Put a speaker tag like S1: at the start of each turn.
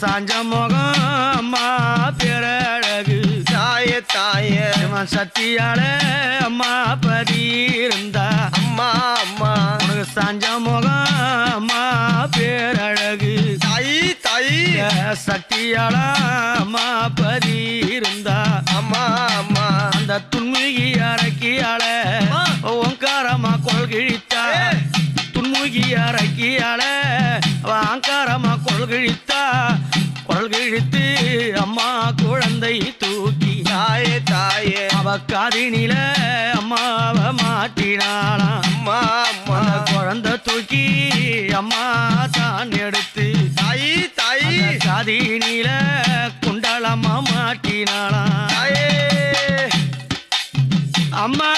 S1: சாஞ்ச முகம் அம்மா பேரழகு
S2: தாயே தாயே.
S1: சத்தியால அம்மா பதி இருந்தா
S2: அம்மா அம்மா.
S1: உனக்கு சாஞ்ச முகம் அம்மா பேரழகு
S2: தாயி தாயி.
S1: சக்தியால அம்மா பதி இருந்தா
S2: அம்மா அம்மா.
S1: அந்த துன்முகி அரக்கியால ஓங்காரமா கொள்கிழித்தா துன்முகி அரக்கியால வாங்காரமா கொள்கிழித்தா குரல் கிழித்து அம்மா குழந்தை தூக்கி
S2: தாயே. தாயே
S1: அவ காதினில அம்மாவ மாட்டினாளாம்
S2: அம்மா அம்மா.
S1: குழந்தை தூக்கி அம்மா தான் எடுத்து
S2: தாயி தாயி.
S1: காதினில குண்டலமா மாட்டினாளாம்
S2: தாயே.
S1: அம்மா.